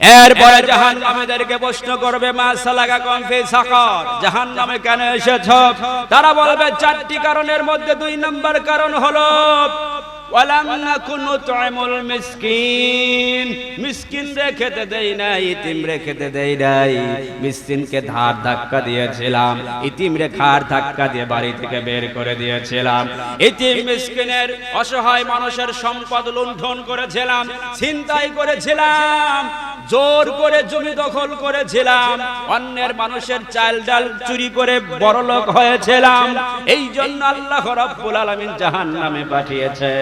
এরপরে জাহান নামেদেরকে প্রশ্ন করবে মা সালাকা কমফি সাকর? জাহান নামে কেন এসেছ? তারা বলবে চারটি কারণের মধ্যে দুই নম্বর কারণ হলো ওয়ালাম নাকুনু তুইমুল মিসকিন। মিসকিন খেতে দেই নাই ইতিম রে খেতে দেই নাই। মিসকিনকে ধার ধাক্কা দিয়েছিলাম ইতিম খার ধাক্কা দিয়ে বাড়ি থেকে বের করে দিয়েছিলাম। ইতিম মিসকিনের অসহায় মানুষের সম্পদ লুণ্ঠন করেছিলাম ছিনতাই করেছিলাম। জোর করে জমি দখল করেছিলাম। অন্যের মানুষের চাল ডাল চুরি করে বড়লোক হয়েছিলাম। এই জন্য আল্লাহ রাব্বুল আলামিন জাহান্নামে পাঠিয়েছে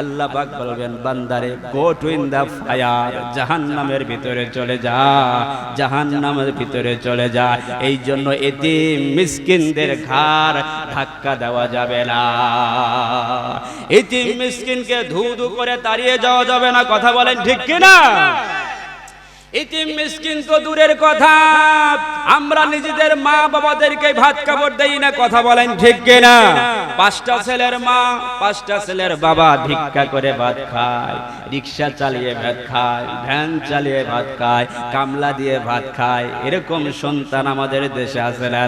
আল্লাহ পাক বলবেন, বান্দারে go to in the fire জাহান্নামের ভিতরে চলে যা, জাহান্নামের ভিতরে চলে যা। এই জন্য এতিম মিসকিনদের ঘাড় ধাক্কা দেওয়া যাবে না। এতিম মিসকিনকে ধু ধু করে তাড়িয়ে যাওয়া যাবে না। কথা বলেন ঠিক কিনা? ইতিম মিসকিন তো দূরের কথা। আমরা নিজেদের মা বাবাদেরকে ভাত কাপড় দেই না, কথা বলেন ঠিক কিনা? পাঁচটা ছেলের মা, পাঁচটা ছেলের বাবা ভিক্ষা করে ভাত খায়, রিক্সা চালিয়ে ভাত খায়, ভ্যান চালিয়ে ভাত খায়, কামলা দিয়ে ভাত খায়। এরকম সন্তান আমাদের দেশে আছে না?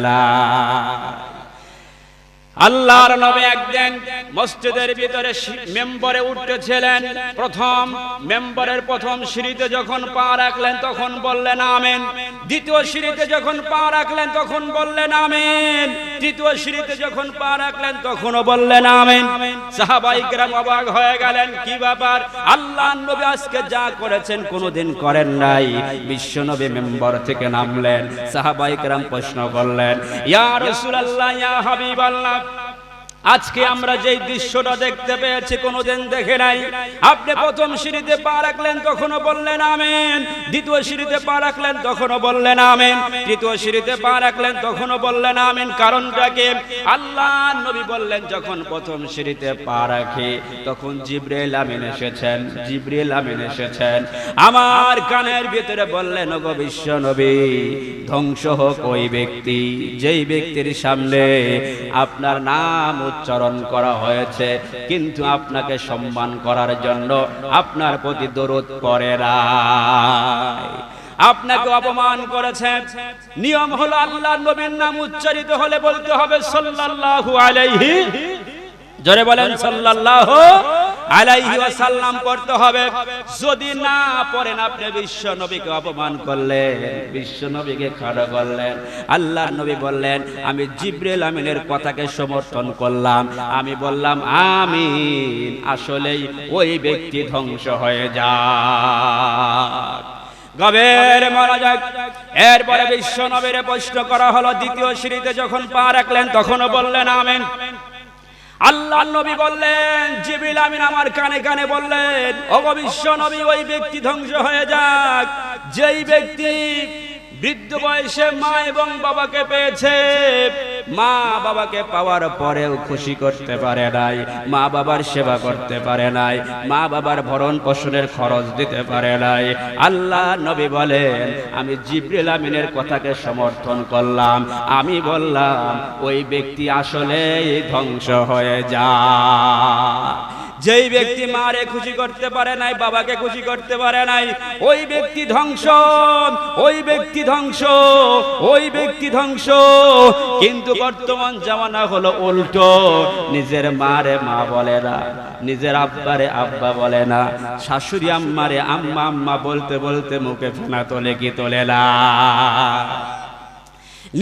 আল্লাহর নবী একদিন মসজিদের ভিতরে মেম্বরে উঠতেছিলেন প্রথম মেম্বরের প্রথম সিঁড়িতে যখন পা রাখলেন, তখন বললেন, আমেন। দ্বিতীয় সিঁড়িতে যখন পা রাখলেন, তখন বললেন আমেন। তৃতীয় সিঁড়িতে যখন পা রাখলেন, তখনও বললেন আমেন। সাহাবাইকরাম অবাক হয়ে গেলেন, কি ব্যাপার? আল্লাহ নবী আজকে যা করেছেন কোনোদিন করেন নাই। বিশ্ব নবী মেম্বর থেকে নামলেন। সাহাবাইকরাম প্রশ্ন করলেন, ইয়া রাসূলুল্লাহ, ইয়া হাবিবাল্লাহ আজকে আমরা যেই দৃশ্যটা দেখতে পেয়েছি, কোনোদিন দেখে নাই। আপনি প্রথম সিঁড়িতে পা রাখলেন, তখনও বললেন আমেন। দ্বিতীয় সিঁড়িতে পা রাখলেন, তখনও বললেন আমেন। তৃতীয় সিঁড়িতে পা রাখলেন, তখনও বললেন আমেন। কারণটাকে আল্লাহ নবী বললেন, যখন প্রথম সিঁড়িতে পা রাখি, তখন জিব্রাইল আমিন এসেছেন, জিব্রাইল আমিন এসেছেন। আমার কানের ভিতরে বললেন, ওগো বিশ্ব নবী, ধ্বংস হোক ওই ব্যক্তি। যেই ব্যক্তির সামনে আপনার নাম উচ্চারণ করা হয়েছে, কিন্তু আপনাকে সম্মান করার জন্য আপনার প্রতি দরদ করে আপনাকে অপমান করেছে। নিয়ম হলো আল্লাহ নবীর নাম উচ্চারিত হলে বলতে হবে সাল্লাল্লাহু আলাইহি। জোরে বলেন সাল্লাল্লাহু আলাইহি ওয়াসাল্লাম পড়তে হবে। যদি না পড়েন, আপনি বিশ্ব নবীকে অপমান করলেন, বিশ্ব নবীকে খাড়া করলেন। আল্লাহর নবী বললেন, আমি জিব্রাইল আমিনের কথাকে সমর্থন করলাম। আমি বললাম, আমিন, আসলেই ওই ব্যক্তি ধ্বংস হয়ে যাক। গবের মারা যাক এরপরে বিশ্ব নবীরে প্রশ্ন করা হলো, দ্বিতীয় সিঁড়িতে যখন পা রাখলেন, তখনও বললেন, আমেন। আল্লাহ নবী বললেন জিবিল আমিন আমার কানে কানে বললেন অগবিশ্ব নবী, ওই ব্যক্তি ধ্বংস হয়ে যাক। যেই ব্যক্তি বৃদ্ধ বয়সে মা এবং বাবাকে পেয়েছে মা বাবাকে পাওয়ার পরেও খুশি করতে পারে নাই, মা বাবার সেবা করতে পারে নাই, মা বাবার ভরণ পোষণের খরচ দিতে পারে নাই। আল্লাহ নবী বলেন, আমি জিব্রিল আমিনের কথাকে সমর্থন করলাম। আমি বললাম, ওই ব্যক্তি আসলেই ধ্বংস হয়ে যা। যেই ব্যক্তি মারে খুশি করতে পারে নাই, বাবাকে খুশি করতে পারে নাই। ওই ব্যক্তি ধ্বংস, ওই ব্যক্তি ধ্বংস, ওই ব্যক্তি ধ্বংস। কিন্তু বর্তমান জামানা হলো উল্টো, নিজের মারে মা বলে না, নিজের আব্বারে আব্বা বলে না, শাশুড়ি আম্মারে আম্মা আম্মা বলতে বলতে মুখে ফেনা তোলে কি তোলে না।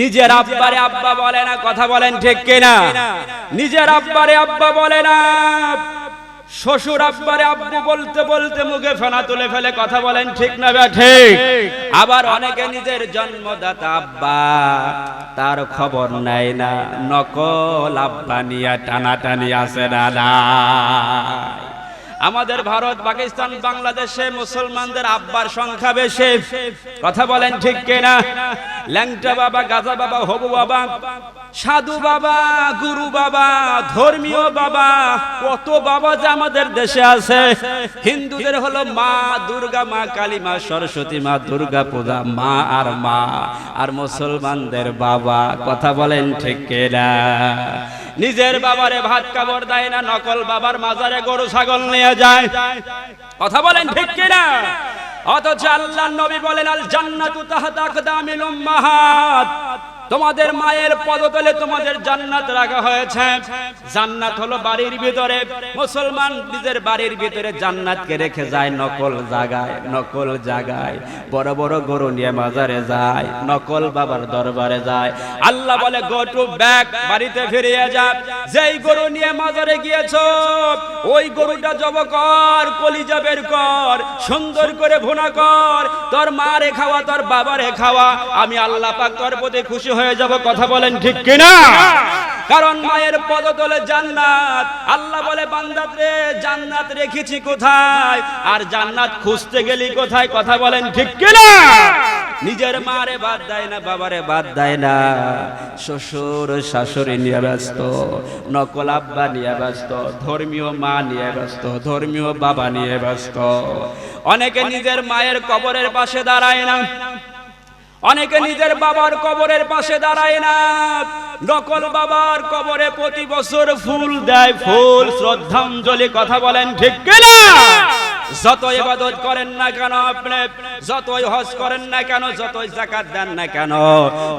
নিজের আব্বারে আব্বা বলে না, কথা বলেন ঠিক কিনা? নিজের আব্বারে আব্বা বলে না। শ্বশুর আব্বারে আব্বু বলতে বলতে মুখে ফেনা তুলে ফেলে কথা বলেন ঠিক না ব্যাঠে ঠিক আবার অনেকে নিজের জন্মদাতা আব্বা তার খবর নেয় না নকল আব্বা নিয়ে টানাটানি আসে না। আমাদের ভারত, পাকিস্তান, বাংলাদেশে মুসলমানদের আব্বার সংখ্যা বেশি। কথা বলেন ঠিক কিনা? ল্যাংটা বাবা, গাজা বাবা, হবু বাবা, সাধু বাবা, গুরু বাবা, ধর্মীয় বাবা, কত বাবা যে আমাদের দেশে আছে। হিন্দুদের হলো মা দুর্গা, মা কালী, মা সরস্বতী, মা দুর্গা পূজা, মা আর মা, আর মুসলমানদের বাবা। কথা বলেন ঠিক কিনা? নিজের বাবারে ভাত কাপড় দেয় না, নকল বাবার মাজারে গরু, ছাগল নিয়ে যায়। কথা বলেন ঠিক কিনা? অথচ আল্লাহ নবী বলেন আল জান্নাতু তাহতা আকদামিল উম্মাহাত তোমাদের মায়ের পদতলে তোমাদের জান্নাত রাখা হয়েছে। জান্নাত হলো বাড়ির ভিতরে। মুসলমান নিজের বাড়ির ভিতরে জান্নাতকে রেখে যায়, নকল জাগায় নকল জাগায় বড় বড় গরু নিয়ে বাজারে যায়, নকল বাবার দরবারে যায়। আল্লাহ বলে, গো টু ব্যাক, বাড়িতে ফিরিয়ে যা। যেই গরু নিয়ে মাজারে গিয়েছো, ওই গরুটা জব কর, কলিজা বের কর, সুন্দর করে ভুনা কর। তোর মা রে খাওয়া, তোর বাবা রে খাওয়া। আমি আল্লাহ পাক তোর প্রতি খুশি হয়ে যাব, কথা বলেন ঠিক কিনা? কারণ মায়ের পদতলে জান্নাত। আল্লাহ বলে বান্দাত রে, জান্নাত রেখেছি কোথায়? আর জান্নাত খুঁজতে গেলি কোথায়? কথা বলেন ঠিক কিনা? নিজের মারে বাদ দেয় না, বাবারে বাদ দেয় না। শ্বশুর, শাশুড়ি নিয়ে ব্যস্ত, নকল আব্বা নিয়ে ব্যস্ত, ধর্মীয় মা নিয়ে ব্যস্ত, ধর্মীয় বাবা নিয়ে ব্যস্ত। অনেকে নিজের মায়ের কবরের পাশে দাঁড়ায় না। অনেকে নিজের বাবার কবরের পাশে দাঁড়ায় না। নকল বাবার কবরে প্রতি বছর ফুল দেয় ফুল, শ্রদ্ধাঞ্জলি, কথা বলেন ঠিক কিনা? যত ইবাদত করেন না কেন আপনি, যতই হজ করেন না কেন, যতই জাকাত দেন না কেন,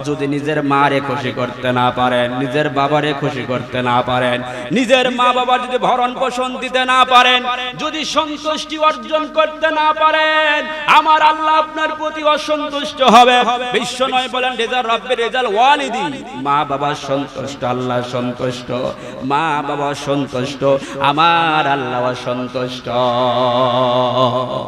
যদি নিজের মারে খুশি করতে না পারেন, নিজের বাবারে খুশি করতে না পারেন, নিজের মা বাবার যদি ভরণ পোষণ দিতে না পারেন, যদি সন্তুষ্টি অর্জন করতে না পারেন, আমার আল্লাহ আপনার প্রতি অসন্তুষ্ট হবে। বিশ্ব নয় বলেন, রেজাল রব্বের রেজাল ওয়ালিদি। মা বাবা সন্তুষ্ট, আল্লাহ সন্তুষ্ট, মা বাবা সন্তুষ্ট, আমার আল্লাহ সন্তুষ্ট 哦